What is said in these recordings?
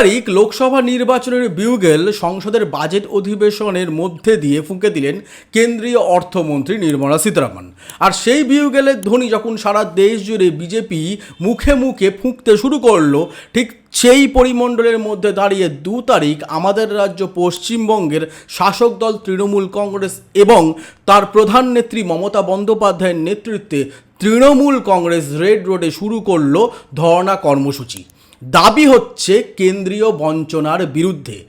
তারিখ লোকসভা নির্বাচনের বিউগেল সংসদের বাজেট অধিবেশনের মধ্যে দিয়ে ফুঁকে দিলেন কেন্দ্রীয় অর্থমন্ত্রী নির্মলা সীতারামন। আর সেই বিউগেলের ধ্বনি যখন সারা দেশ জুড়ে বিজেপি মুখে মুখে ফুঁকতে শুরু করল, ঠিক সেই পরিমণ্ডলের মধ্যে দাঁড়িয়ে দু তারিখ আমাদের রাজ্য পশ্চিমবঙ্গের শাসক দল তৃণমূল কংগ্রেস এবং তার প্রধান নেত্রী মমতা বন্দ্যোপাধ্যায়ের নেতৃত্বে তৃণমূল কংগ্রেস রেড রোডে শুরু করল ধর্ণা কর্মসূচি। দাবি হচ্ছে কেন্দ্রীয় বঞ্চনার বিরুদ্ধে।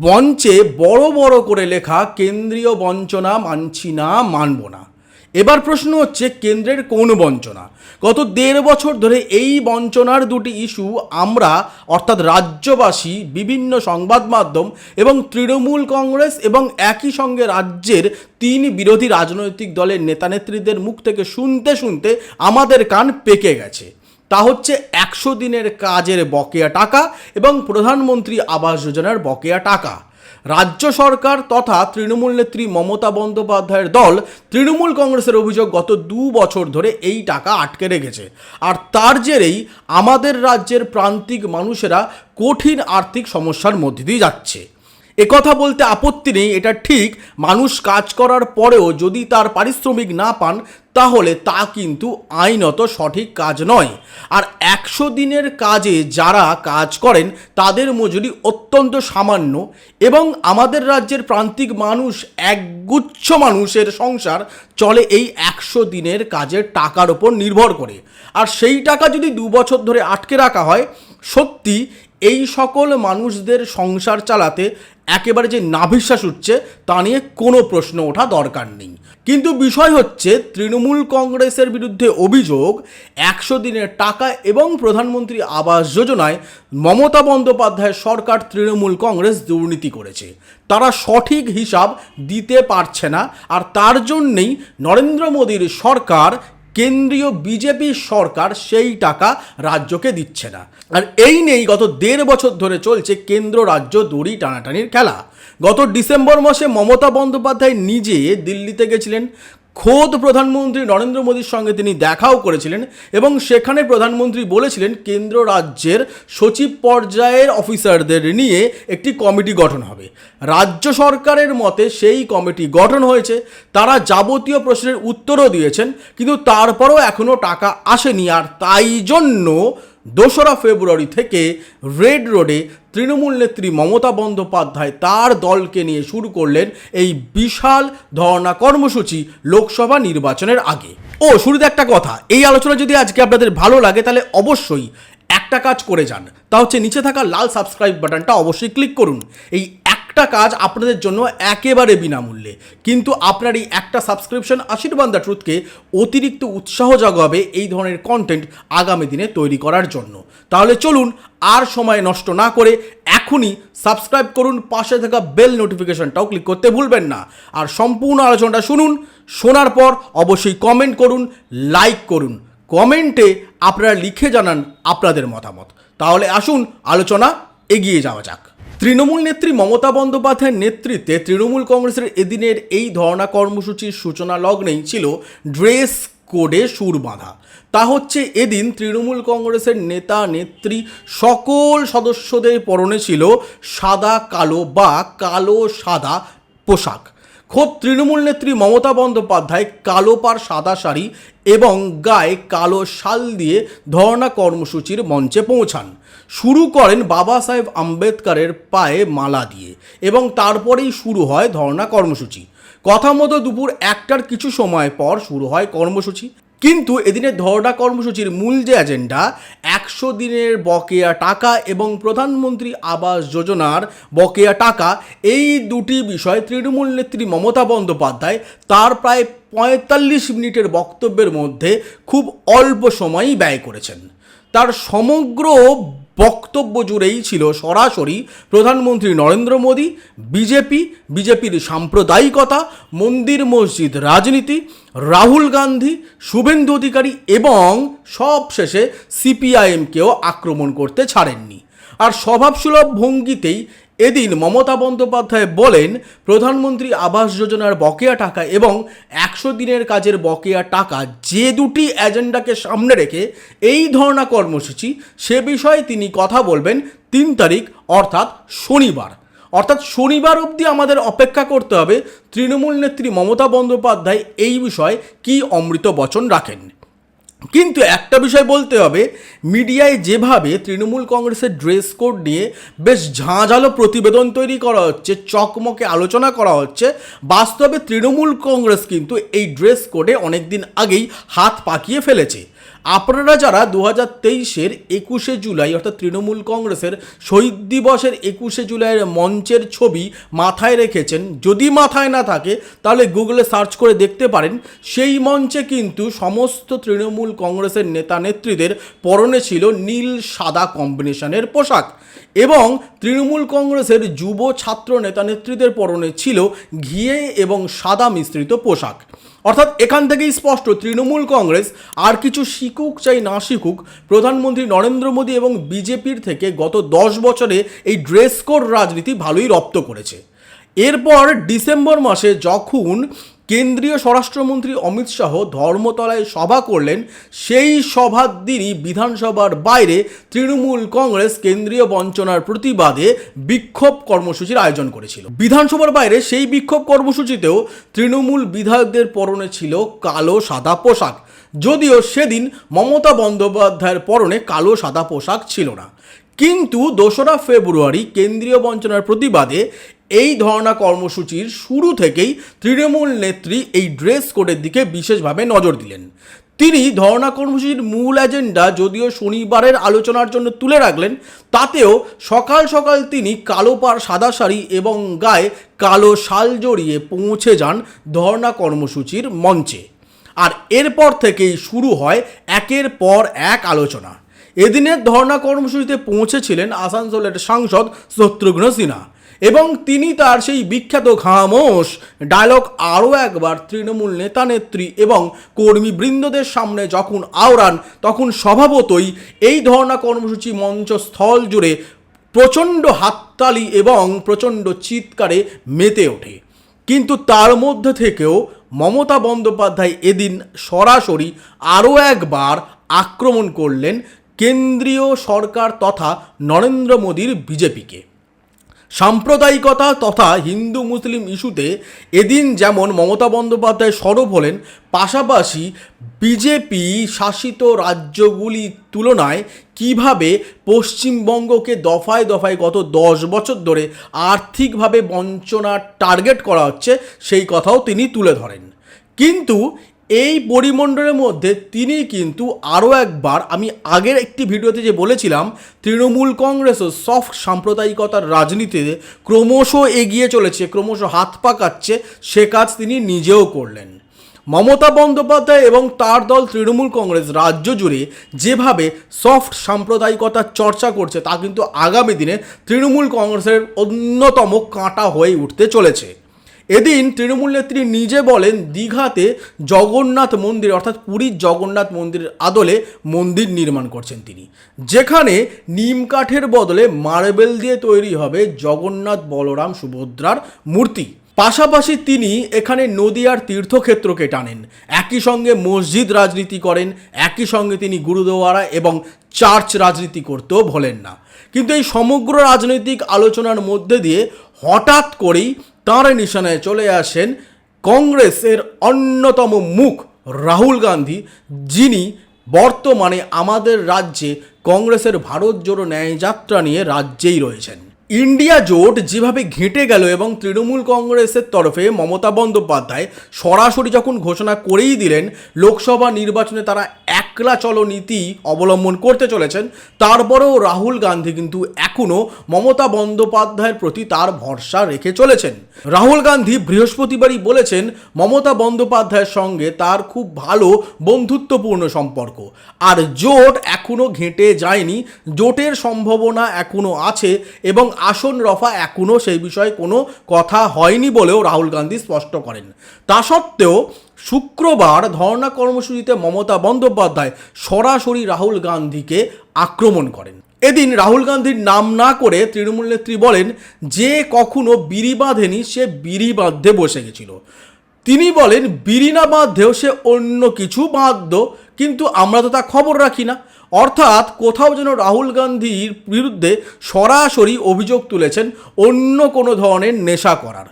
মঞ্চে বড় বড় করে লেখা, কেন্দ্রীয় বঞ্চনা মানছি না, মানব না। এবার প্রশ্ন হচ্ছে, কেন্দ্রের কোন বঞ্চনা? গত দেড় বছর ধরে এই বঞ্চনার দুটি ইস্যু আমরা, অর্থাৎ রাজ্যবাসী, বিভিন্ন সংবাদ মাধ্যম এবং তৃণমূল কংগ্রেস এবং একই সঙ্গে রাজ্যের তিন বিরোধী রাজনৈতিক দলের নেতানেত্রীদের মুখ থেকে শুনতে শুনতে আমাদের কান পেকে গেছে। তা হচ্ছে একশো দিনের কাজের বকেয়া টাকা এবং প্রধানমন্ত্রী আবাস যোজনার বকেয়া টাকা। রাজ্য সরকার তথা তৃণমূল নেত্রী মমতা বন্দ্যোপাধ্যায়ের দল তৃণমূল কংগ্রেসের অভিযোগ গত দু বছর ধরে এই টাকা আটকে রেখেছে। আর তার জেরেই আমাদের রাজ্যের প্রান্তিক মানুষেরা কঠিন আর্থিক সমস্যার মধ্যে দিয়ে যাচ্ছে। একথা বলতে আপত্তি নেই, এটা ঠিক। মানুষ কাজ করার পরেও যদি তার পারিশ্রমিক না পান, তাহলে তা কিন্তু আইনত সঠিক কাজ নয়। আর একশো দিনের কাজে যারা কাজ করেন, তাদের মজুরি অত্যন্ত সামান্য এবং আমাদের রাজ্যের প্রান্তিক মানুষ, একগুচ্ছ মানুষের সংসার চলে এই একশো দিনের কাজের টাকার ওপর নির্ভর করে। আর সেই টাকা যদি দু বছর ধরে আটকে রাখা হয়, সত্যি এই সকল মানুষদের সংসার চালাতে একেবারে যে নাভিশ্বাস উঠছে তা নিয়ে কোনো প্রশ্ন ওঠা দরকার নেই। কিন্তু বিষয় হচ্ছে, তৃণমূল কংগ্রেসের বিরুদ্ধে অভিযোগ, একশো দিনের টাকা এবং প্রধানমন্ত্রী আবাস যোজনায় মমতা বন্দ্যোপাধ্যায়ের সরকার তৃণমূল কংগ্রেস দুর্নীতি করেছে। তারা সঠিক হিসাব দিতে পারছে না, আর তার জন্যেই নরেন্দ্র মোদীর সরকার কেন্দ্রীয় বিজেপি সরকার সেই টাকা রাজ্যকে দিচ্ছে না। আর এই নেই গত দেড় বছর ধরে চলছে কেন্দ্র রাজ্য দড়ি টানাটানির খেলা। গত ডিসেম্বর মাসে মমতা বন্দ্যোপাধ্যায় নিজে দিল্লিতে গেছিলেন। খোদ প্রধানমন্ত্রী নরেন্দ্র মোদীর সঙ্গে তিনি দেখাও করেছিলেন এবং সেখানে প্রধানমন্ত্রী বলেছিলেন কেন্দ্র রাজ্যের সচিব পর্যায়ের অফিসারদের নিয়ে একটি কমিটি গঠন হবে। রাজ্য সরকারের মতে সেই কমিটি গঠন হয়েছে। তারা যাবতীয় প্রশ্নের উত্তরও দিয়েছেন, কিন্তু তারপরও এখনও টাকা আসেনি, আর তাই জন্য দোসরা ফেব্রুয়ারি থেকে রেড রোডে তৃণমূল নেত্রী মমতা বন্দ্যোপাধ্যায় তার দলকে নিয়ে শুরু করলেন এই বিশাল ধর্ণা কর্মসূচি লোকসভা নির্বাচনের আগে। ও, শুরুতে একটা কথা, এই আলোচনা যদি আজকে আপনাদের ভালো লাগে তাহলে অবশ্যই একটা কাজ করে যান। তা হচ্ছে নিচে থাকা লাল সাবস্ক্রাইব বাটনটা অবশ্যই ক্লিক করুন। এই একটা কাজ আপনাদের জন্য একেবারে বিনামূল্যে। কিন্তু আপনার এই একটা সাবস্ক্রিপশন আশীর্বাদ দ্য ট্রুথকে অতিরিক্ত উৎসাহ জাগাবে এই ধরনের কন্টেন্ট আগামী দিনে তৈরি করার জন্য। তাহলে চলুন আর সময় নষ্ট না করে এখনই সাবস্ক্রাইব করুন, পাশে থাকা বেল নোটিফিকেশনটাও ক্লিক করতে ভুলবেন না। আর সম্পূর্ণ আলোচনাটা শুনুন, শোনার পর অবশ্যই কমেন্ট করুন লাইক করুন। কমেন্টে আপনারা লিখে জানান আপনাদের মতামত। তাহলে আসুন, আলোচনা এগিয়ে যাওয়া যাক। তৃণমূল নেত্রী মমতা বন্দ্যোপাধ্যায়ের নেতৃত্বে তৃণমূল কংগ্রেসের এদিনের এই ধর্ণা কর্মসূচির সূচনা লগ্নেই ছিল ড্রেস কোডে সুর বাঁধা। তা হচ্ছে এদিন তৃণমূল কংগ্রেসের নেতা, নেত্রী, সকল সদস্যদের পরনে ছিল সাদা, কালো বা কালো সাদা পোশাক। খোদ তৃণমূল নেত্রী মমতা বন্দ্যোপাধ্যায় কালো পার সাদা শাড়ি এবং গায়ে কালো শাল দিয়ে ধর্ণা কর্মসূচির মঞ্চে পৌঁছান। শুরু করেন বাবা সাহেব আম্বেদকরের পায়ে মালা দিয়ে এবং তারপরেই শুরু হয় ধর্ণা কর্মসূচি। কথা মতো দুপুর একটার কিছু সময় পর শুরু হয় কর্মসূচি। কিন্তু এদিনের ধর্ণা কর্মসূচির মূল যে এজেন্ডা একশো দিনের বকেয়া টাকা এবং প্রধানমন্ত্রী আবাস যোজনার বকেয়া টাকা, এই দুটি বিষয় তৃণমূল নেত্রী মমতা বন্দ্যোপাধ্যায় তার প্রায় পঁয়তাল্লিশ মিনিটের বক্তব্যের মধ্যে খুব অল্প সময়ই ব্যয় করেছেন। তার সমগ্র বক্তব্য জুড়েই ছিল সরাসরি প্রধানমন্ত্রী নরেন্দ্র মোদী, বিজেপি, বিজেপির সাম্প্রদায়িকতা, মন্দির মসজিদ রাজনীতি, রাহুল গান্ধী, শুভেন্দু অধিকারী এবং সবশেষে সিপিআইএমকেও আক্রমণ করতে ছাড়েননি। আর স্বভাবসুলভ ভঙ্গিতেই এদিন মমতা বন্দ্যোপাধ্যায় বলেন, প্রধানমন্ত্রী আবাস যোজনার বকেয়া টাকা এবং একশো দিনের কাজের বকেয়া টাকা যে দুটি এজেন্ডাকে সামনে রেখে এই ধরনা কর্মসূচি, সে বিষয়ে তিনি কথা বলবেন তিন তারিখ, অর্থাৎ শনিবার। অর্থাৎ শনিবার অবধি আমাদের অপেক্ষা করতে হবে। তৃণমূল নেত্রী মমতা বন্দ্যোপাধ্যায় এই বিষয়ে কী অমৃত বচন রাখেন? কিন্তু একটা বিষয় বলতে হবে, মিডিয়ায় যেভাবে তৃণমূল কংগ্রেসের ড্রেস কোড নিয়ে বেশ ঝাঁঝালো প্রতিবেদন তৈরি করা হচ্ছে, চকমকে আলোচনা করা হচ্ছে, বাস্তবে তৃণমূল কংগ্রেস কিন্তু এই ড্রেস কোডে অনেকদিন আগেই হাত পাকিয়ে ফেলেছে। আপনারা যারা দু হাজার তেইশের একুশে জুলাই, অর্থাৎ তৃণমূল কংগ্রেসের শহীদ দিবসের একুশে জুলাইয়ের মঞ্চের ছবি মাথায় রেখেছেন, যদি মাথায় না থাকে, তাহলে গুগলে সার্চ করে দেখতে পারেন। সেই মঞ্চে কিন্তু সমস্ত তৃণমূল কংগ্রেসের নেতা নেত্রীদের পরনে ছিল নীল সাদা কম্বিনেশনের পোশাক এবং তৃণমূল কংগ্রেসের যুব ছাত্র নেতা নেত্রীদের পরনে ছিল ঘিয়ে এবং সাদা মিশ্রিত পোশাক। অর্থাৎ এখান থেকেই স্পষ্ট, তৃণমূল কংগ্রেস আর কিছু শিখুক চাই না শিখুক প্রধানমন্ত্রী নরেন্দ্র মোদী এবং বিজেপির থেকে গত দশ বছরে এই ড্রেস কোড রাজনীতি ভালোই রপ্ত করেছে। এরপর ডিসেম্বর মাসে যখন কেন্দ্রীয় স্বরাষ্ট্রমন্ত্রী অমিত শাহ ধর্মতলায় সভা করলেন। সেই সভার দিনই বিধানসভার বাইরে তৃণমূল কংগ্রেস কেন্দ্রীয় বঞ্চনার প্রতিবাদে বিক্ষোভ কর্মসূচির আয়োজন করেছিল। বিধানসভার বাইরে সেই বিক্ষোভ কর্মসূচিতেও তৃণমূল বিধায়কদের পরনে ছিল কালো সাদা পোশাক। যদিও সেদিন মমতা বন্দ্যোপাধ্যায়ের পরনে কালো সাদা পোশাক ছিল না। কিন্তু দোসরা ফেব্রুয়ারি কেন্দ্রীয় বঞ্চনার প্রতিবাদে এই ধর্ণা কর্মসূচির শুরু থেকেই তৃণমূল নেত্রী এই ড্রেস কোডের দিকে বিশেষভাবে নজর দিলেন। তিনি ধর্ণা কর্মসূচির মূল এজেন্ডা যদিও শনিবারের আলোচনার জন্য তুলে রাখলেন, তাতেও সকাল সকাল তিনি কালো পাড় সাদা শাড়ি এবং গায়ে কালো শাল জড়িয়ে পৌঁছে যান ধর্ণা কর্মসূচির মঞ্চে। আর এরপর থেকেই শুরু হয় একের পর এক আলোচনা। এদিনের ধর্ণা কর্মসূচিতে পৌঁছেছিলেন আসানসোলের সাংসদ শত্রুঘ্ন সিনহা। এবং তিনি তার সেই বিখ্যাত খামোশ ডায়লগ আরও একবার তৃণমূল নেতা নেত্রী এবং কর্মীবৃন্দদের সামনে যখন আওড়ান, তখন স্বভাবতই এই ধর্ণা কর্মসূচি মঞ্চস্থল জুড়ে প্রচণ্ড হাততালি এবং প্রচণ্ড চিৎকারে মেতে ওঠে। কিন্তু তার মধ্যে থেকেও মমতা বন্দ্যোপাধ্যায় এদিন সরাসরি আরও একবার আক্রমণ করলেন কেন্দ্রীয় সরকার তথা নরেন্দ্র মোদীর বিজেপিকে। সাম্প্রদায়িকতা তথা হিন্দু মুসলিম ইস্যুতে এদিন যেমন মমতা বন্দ্যোপাধ্যায় সরব হলেন, পাশাপাশি বিজেপি শাসিত রাজ্যগুলির তুলনায় কীভাবে পশ্চিমবঙ্গকে দফায় দফায় গত দশ বছর ধরে আর্থিকভাবে বঞ্চনার টার্গেট করা হচ্ছে, সেই কথাও তিনি তুলে ধরেন। কিন্তু এই পরিমণ্ডলের মধ্যে তিনি কিন্তু আরও একবার আমি আগের একটি ভিডিওতে যে বলেছিলাম, তৃণমূল কংগ্রেসও সফট সাম্প্রদায়িকতার রাজনীতিতে ক্রমশ এগিয়ে চলেছে, ক্রমশ হাত পাকাচ্ছে, সে কাজ তিনি নিজেও করলেন। মমতা বন্দ্যোপাধ্যায় এবং তার দল তৃণমূল কংগ্রেস রাজ্য জুড়ে যেভাবে সফট সাম্প্রদায়িকতার চর্চা করছে, তা কিন্তু আগামী দিনে তৃণমূল কংগ্রেসের অন্যতম কাঁটা হয়ে উঠতে চলেছে। এদিন তৃণমূল নেত্রী নিজে বলেন, দীঘাতে জগন্নাথ মন্দির, অর্থাৎ পুরীর জগন্নাথ মন্দিরের আদলে মন্দির নির্মাণ করছেন তিনি। যেখানে নিম কাঠের বদলে মার্বেল দিয়ে তৈরি হবে জগন্নাথ বলরাম সুভদ্রার মূর্তি। পাশাপাশি তিনি এখানে নদীয়ার তীর্থক্ষেত্রকে টানেন। একই সঙ্গে মসজিদ রাজনীতি করেন, একই সঙ্গে তিনি গুরুদুয়ারা এবং চার্চ রাজনীতি করতেও ভোলেন না। কিন্তু এই সমগ্র রাজনৈতিক আলোচনার মধ্যে দিয়ে হঠাৎ করেই তাঁর নিশানায় চলে আসেন কংগ্রেসের অন্যতম মুখ রাহুল গান্ধী, যিনি বর্তমানে আমাদের রাজ্যে কংগ্রেসের ভারত জোড়ো ন্যায়যাত্রা নিয়ে রাজ্যেই রয়েছেন। ইন্ডিয়া জোট যেভাবে ঘেঁটে গেল এবং তৃণমূল কংগ্রেসের তরফে মমতা বন্দ্যোপাধ্যায় সরাসরি যখন ঘোষণা করেই দিলেন, লোকসভা নির্বাচনে তারা একলা চলো নীতি অবলম্বন করতে চলেছেন, তারপরেও রাহুল গান্ধী কিন্তু এখনও মমতা বন্দ্যোপাধ্যায়ের প্রতি তার ভরসা রেখে চলেছেন। রাহুল গান্ধী বৃহস্পতিবারই বলেছেন, মমতা বন্দ্যোপাধ্যায়ের সঙ্গে তার খুব ভালো বন্ধুত্বপূর্ণ সম্পর্ক। আর জোট এখনও ঘেঁটে যায়নি, জোটের সম্ভাবনা এখনও আছে এবং আসন রফা এখনও সেই বিষয়ে কোনো কথা হয়নি বলেও রাহুল গান্ধী স্পষ্ট করেন। তা সত্ত্বেও শুক্রবার ধর্ণা কর্মসূচিতে মমতা বন্দ্যোপাধ্যায় সরাসরি রাহুল গান্ধীকে আক্রমণ করেন। এদিন রাহুল গান্ধীর নাম না করে তৃণমূল নেত্রী বলেন, যে কখনো বিড়ি বাঁধেনি, সে বিড়ি বাঁধতে বসে গেছিল। তিনি বলেন, বিড়ি না বাঁধেও সে অন্য কিছু বাঁধত, কিন্তু আমরা তো তা খবর রাখি না। অর্থাৎ কোথাও যেন রাহুল গান্ধীর বিরুদ্ধে সরাসরি অভিযোগ তুলেছেন অন্য কোনো ধরনের নেশা করার।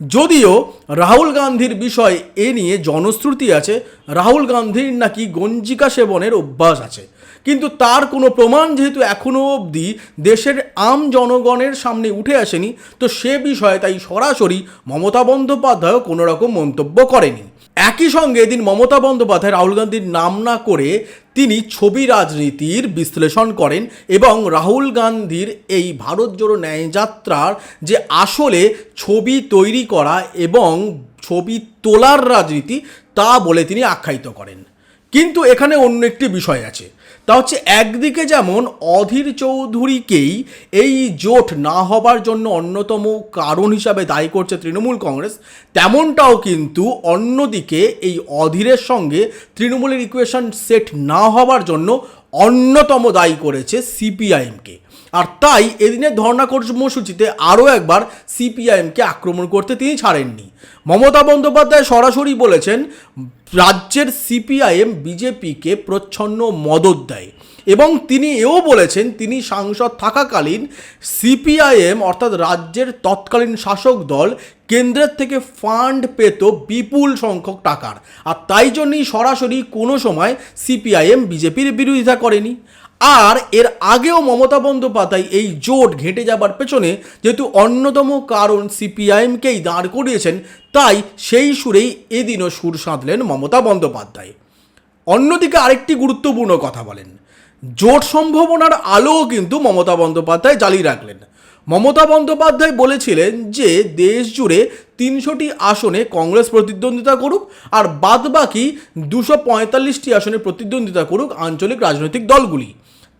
যদিও রাহুল গান্ধীর বিষয় এ নিয়ে জনশ্রুতি আছে, রাহুল গান্ধীর নাকি গঞ্জিকা সেবনের অভ্যাস আছে। কিন্তু তার কোনো প্রমাণ যেহেতু এখনও অবধি দেশের আম জনগণের সামনে উঠে আসেনি, তো সে বিষয়ে তাই সরাসরি মমতা বন্দ্যোপাধ্যায়ও কোনো রকম মন্তব্য করেনি। একই সঙ্গে এদিন মমতা বন্দ্যোপাধ্যায় রাহুল গান্ধীর নাম না করে তিনি ছবি রাজনীতির বিশ্লেষণ করেন এবং রাহুল গান্ধীর এই ভারত জোড়ো ন্যায়যাত্রার যে আসলে ছবি তৈরি করা এবং ছবি তোলার রাজনীতি তা বলে তিনি আখ্যায়িত করেন। কিন্তু এখানে অন্য একটি বিষয় আছে। তা হচ্ছে একদিকে যেমন অধীর চৌধুরীকেই এই জোট না হবার জন্য অন্যতম কারণ হিসাবে দায়ী করছে তৃণমূল কংগ্রেস, তেমনটাও কিন্তু অন্যদিকে এই অধীরের সঙ্গে তৃণমূলের ইকুয়েশন সেট না হবার জন্য অন্যতম দায়ী করেছে সিপিআইএমকে। আর তাই এদিনের ধর্ণা কর্মসূচিতে আরও একবার সিপিআইএমকে আক্রমণ করতে তিনি ছাড়েননি। মমতা বন্দ্যোপাধ্যায় সরাসরি বলেছেন, রাজ্যের সিপিআইএম বিজেপিকে প্রচ্ছন্ন মদত দেয় এবং তিনি এও বলেছেন, তিনি সাংসদ থাকাকালীন সিপিআইএম অর্থাৎ রাজ্যের তৎকালীন শাসক দল কেন্দ্রের থেকে ফান্ড পেত বিপুল সংখ্যক টাকার। আর তাই জন্যই সরাসরি কোনো সময় সিপিআইএম বিজেপির বিরোধিতা করেনি। আর এর আগেও মমতা বন্দ্যোপাধ্যায় এই জোট ঘেঁটে যাবার পেছনে যেহেতু অন্যতম কারণ সিপিআইএমকেই দাঁড় করিয়েছেন, তাই সেই সুরেই এদিনও সুর সাঁধলেন মমতা বন্দ্যোপাধ্যায়। অন্যদিকে আরেকটি গুরুত্বপূর্ণ কথা বলেন, জোট সম্ভাবনার আলোও কিন্তু মমতা বন্দ্যোপাধ্যায় জ্বালিয়ে রাখলেন। মমতা বন্দ্যোপাধ্যায় বলেছিলেন যে, দেশ জুড়ে তিনশোটি আসনে কংগ্রেস প্রতিদ্বন্দ্বিতা করুক আর বাদবাকি দুশো পঁয়তাল্লিশটি আসনে প্রতিদ্বন্দ্বিতা করুক আঞ্চলিক রাজনৈতিক দলগুলি।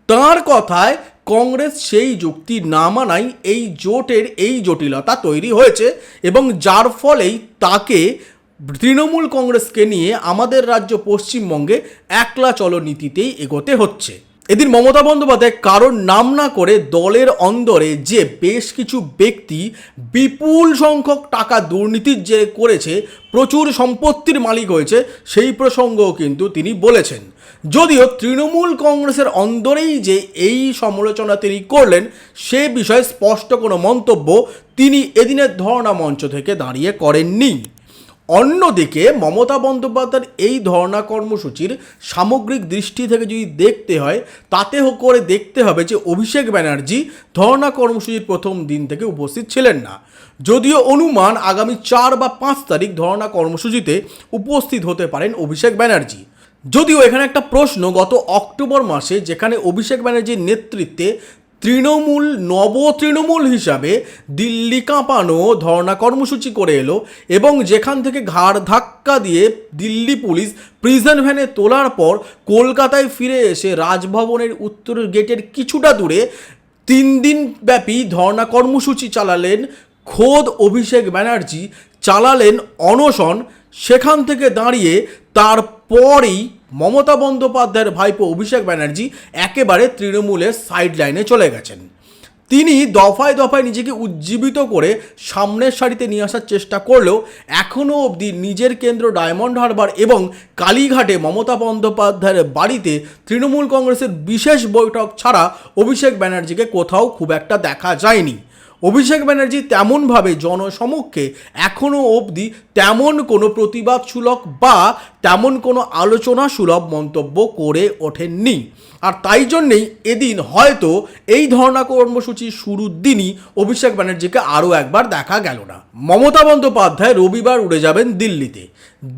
তাঁর কথায় কংগ্রেস সেই যুক্তি না মানাই এই জোটের এই জটিলতা তৈরি হয়েছে এবং যার ফলেই তাকে তৃণমূল কংগ্রেসকে নিয়ে আমাদের রাজ্য পশ্চিমবঙ্গে একলা চলো নীতিতেই এগোতে হচ্ছে। এদিন মমতা বন্দ্যোপাধ্যায় কারোর নাম না করে দলের অন্দরে যে বেশ কিছু ব্যক্তি বিপুল সংখ্যক টাকা দুর্নীতির যে করেছে, প্রচুর সম্পত্তির মালিক হয়েছে, সেই প্রসঙ্গও কিন্তু তিনি বলেছেন। যদিও তৃণমূল কংগ্রেসের অন্দরেই যে এই সমালোচনা তিনি করলেন, সে বিষয়ে স্পষ্ট কোনো মন্তব্য তিনি এদিনের ধর্ণা মঞ্চ থেকে দাঁড়িয়ে করেননি। অন্যদিকে মমতা বন্দ্যোপাধ্যায়ের এই ধর্ণা কর্মসূচির সামগ্রিক দৃষ্টি থেকে যদি দেখতে হয় তাতে করে দেখতে হবে যে অভিষেক ব্যানার্জি ধর্ণা কর্মসূচির প্রথম দিন থেকে উপস্থিত ছিলেন না। যদিও অনুমান আগামী চার বা পাঁচ তারিখ ধর্ণা কর্মসূচিতে উপস্থিত হতে পারেন অভিষেক ব্যানার্জি। যদিও এখানে একটা প্রশ্ন, গত অক্টোবর মাসে যেখানে অভিষেক ব্যানার্জির নেতৃত্বে তৃণমূল, নব তৃণমূল হিসাবে দিল্লি কাঁপানো ধর্ণা কর্মসূচি করে এলো এবং যেখান থেকে ঘাড় ধাক্কা দিয়ে দিল্লি পুলিশ প্রিজন ভ্যানে তোলার পর কলকাতায় ফিরে এসে রাজভবনের উত্তর গেটের কিছুটা দূরে তিন দিন ব্যাপী ধর্ণা কর্মসূচি চালালেন খোদ অভিষেক ব্যানার্জি। চালালেন অনশন, সেখান থেকে দাঁড়িয়ে তারপরই মমতা বন্দ্যোপাধ্যায়ের ভাইপো অভিষেক ব্যানার্জি একেবারে তৃণমূলের সাইড লাইনে চলে গেছেন। তিনি দফায় দফায় নিজেকে উজ্জীবিত করে সামনের সারিতে নিয়ে আসার চেষ্টা করলেও এখনও অবধি নিজের কেন্দ্র ডায়মন্ড হারবার এবং কালীঘাটে মমতা বন্দ্যোপাধ্যায়ের বাড়িতে তৃণমূল কংগ্রেসের বিশেষ বৈঠক ছাড়া অভিষেক ব্যানার্জিকে কোথাও খুব একটা দেখা যায়নি। অভিষেক ব্যানার্জি তেমনভাবে জনসমক্ষে এখনও অবধি তেমন কোনো প্রতিবাদসূলক বা তেমন কোনো আলোচনা সুলভ মন্তব্য করে ওঠেননি। আর তাই জন্যেই এদিন হয়তো এই ধর্ণা কর্মসূচি শুরুর দিনই অভিষেক ব্যানার্জিকে আরও একবার দেখা গেল না। মমতা বন্দ্যোপাধ্যায় রবিবার উড়ে যাবেন দিল্লিতে।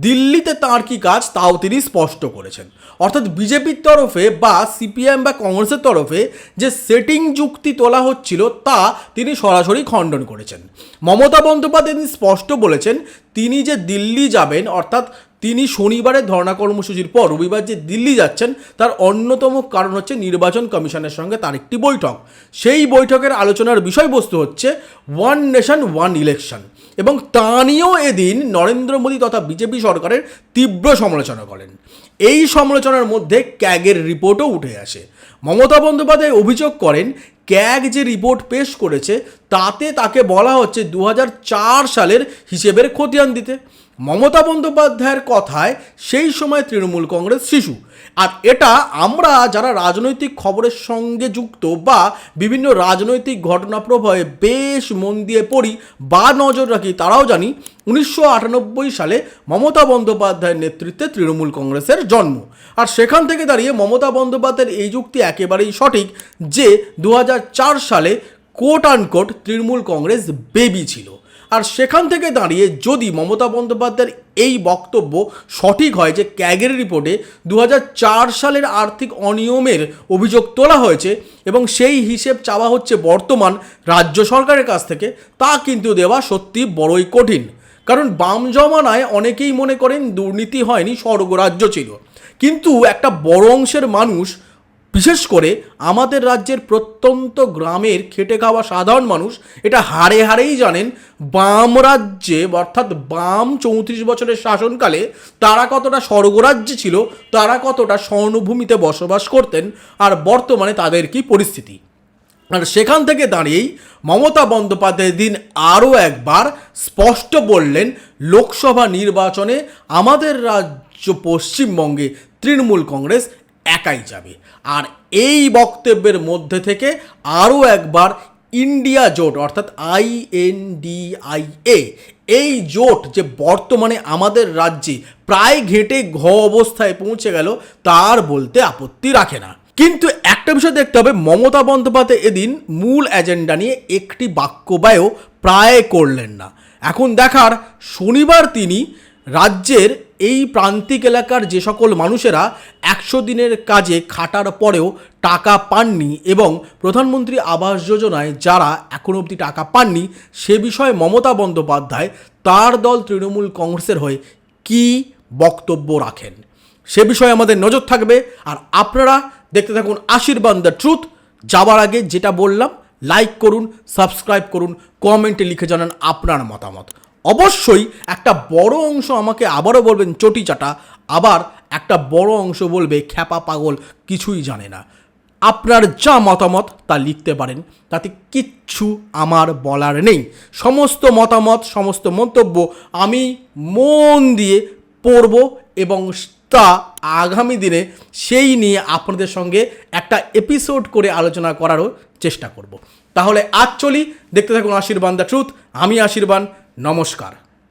দিল্লিতে তার কি কাজ তাও তিনি স্পষ্ট করেছেন। অর্থাৎ বিজেপির তরফে বা সিপিএম বা কংগ্রেসের তরফে যে সেটিং যুক্তি তোলা হচ্ছিল তা তিনি সরাসরি খণ্ডন করেছেন। মমতা বন্দ্যোপাধ্যায় তিনি স্পষ্ট বলেছেন, তিনি যে দিল্লি যাবেন, অর্থাৎ তিনি শনিবারের ধর্ণা কর্মসূচির পর রবিবার যে দিল্লি যাচ্ছেন, তার অন্যতম কারণ হচ্ছে নির্বাচন কমিশনের সঙ্গে তার একটি বৈঠক। সেই বৈঠকের আলোচনার বিষয়বস্তু হচ্ছে ওয়ান নেশন, ওয়ান ইলেকশন এবং তা নিয়েও এদিন নরেন্দ্র মোদী তথা বিজেপি সরকারের তীব্র সমালোচনা করেন। এই সমালোচনার মধ্যে ক্যাগের রিপোর্টও উঠে আসে। মমতা বন্দ্যোপাধ্যায় অভিযোগ করেন ক্যাগ যে রিপোর্ট পেশ করেছে, তাতে তাকে বলা হচ্ছে দু হাজার চার সালের হিসেবের খতিয়ান দিতে। মমতা বন্দ্যোপাধ্যায়ের কথায় সেই সময় তৃণমূল কংগ্রেস শিশু। আর এটা আমরা যারা রাজনৈতিক খবরের সঙ্গে যুক্ত বা বিভিন্ন রাজনৈতিক ঘটনা প্রবাহে বেশ মন দিয়ে পড়ি বা নজর রাখি, তারাও জানি উনিশশো আটানব্বই সালে মমতা বন্দ্যোপাধ্যায়ের নেতৃত্বে তৃণমূল কংগ্রেসের জন্ম। আর সেখান থেকে দাঁড়িয়ে মমতা বন্দ্যোপাধ্যায়ের এই যুক্তি একেবারেই সঠিক যে দু হাজার চার সালে quote unquote Trinamool Congress baby ছিল। আর সেখান থেকে দাঁড়িয়ে যদি মমতা বন্দ্যোপাধ্যায়ের এই বক্তব্য সঠিক হয় যে ক্যাগের রিপোর্টে দু হাজার চার সালের আর্থিক অনিয়মের অভিযোগ তোলা হয়েছে এবং সেই হিসেব চাওয়া হচ্ছে বর্তমান রাজ্য সরকারের কাছ থেকে, তা কিন্তু দেওয়া সত্যি বড়ই কঠিন। কারণ বাম জমানায় অনেকেই মনে করেন দুর্নীতি হয়নি, স্বর্গরাজ্য ছিল। কিন্তু একটা বড় অংশের মানুষ, বিশেষ করে আমাদের রাজ্যের প্রত্যন্ত গ্রামের খেটে খাওয়া সাধারণ মানুষ, এটা হারে হারেই জানেন, বাম রাজ্যে, অর্থাৎ বাম চৌত্রিশ বছরের শাসনকালে তারা কতটা স্বর্গরাজ্যে ছিল, তারা কতটা স্বর্ণভূমিতে বসবাস করতেন, আর বর্তমানে তাদের কি পরিস্থিতি? আর সেখান থেকে দাঁড়িয়েই মমতা বন্দ্যোপাধ্যায় দিন আরও একবার স্পষ্ট বললেন, লোকসভা নির্বাচনে আমাদের রাজ্য পশ্চিমবঙ্গে তৃণমূল কংগ্রেস একাই যাবে। আর এই বক্তব্যের মধ্যে থেকে আরও একবার ইন্ডিয়া জোট, অর্থাৎ I N D I A এই জোট যে বর্তমানে আমাদের রাজ্যে প্রায় ঘেঁটে ঘ অবস্থায় পৌঁছে গেল, তার বলতে আপত্তি রাখে না। কিন্তু একটা বিষয় দেখতে হবে, মমতা বন্দ্যোপাধ্যায় এদিন মূল এজেন্ডা নিয়ে একটি বাক্য বাক্যবায়ও প্রায় করলেন না। এখন দেখার শনিবার তিনি রাজ্যের এই প্রান্তিক এলাকার যে সকল মানুষেরা একশো দিনের কাজে খাটার পরেও টাকা পাননি এবং প্রধানমন্ত্রী আবাস যোজনায় যারা এখনও অবধি টাকা পাননি, সে বিষয়ে মমতা বন্দ্যোপাধ্যায় তার দল তৃণমূল কংগ্রেসের হয়ে কী বক্তব্য রাখেন? সে বিষয়ে আমাদের নজর থাকবে। আর আপনারা দেখতে থাকুন আশীর্বাদ দ্য ট্রুথ। যাওয়ার আগে যেটা বললাম লাইক করুন সাবস্ক্রাইব করুন কমেন্টে লিখে জানান আপনার মতামত। অবশ্যই একটা বড় অংশ আমাকে আবারও বলবেন চটি চাটা আবার একটা বড় অংশ বলবে খ্যাপা পাগল, কিছুই জানে না। আপনার যা মতামত তা লিখতে পারেন, তাতে কিচ্ছু আমার বলার নেই। সমস্ত মতামত, সমস্ত মন্তব্য আমি মন দিয়ে পড়ব এবং তা আগামী দিনে সেই নিয়ে আপনাদের সঙ্গে একটা এপিসোড করে আলোচনা করারও চেষ্টা করব। তাহলে আজ চলি, দেখতে থাকুন আশীর্বাদ দ্য ট্রুথ, আমি আশীর্বাদ নমস্কার।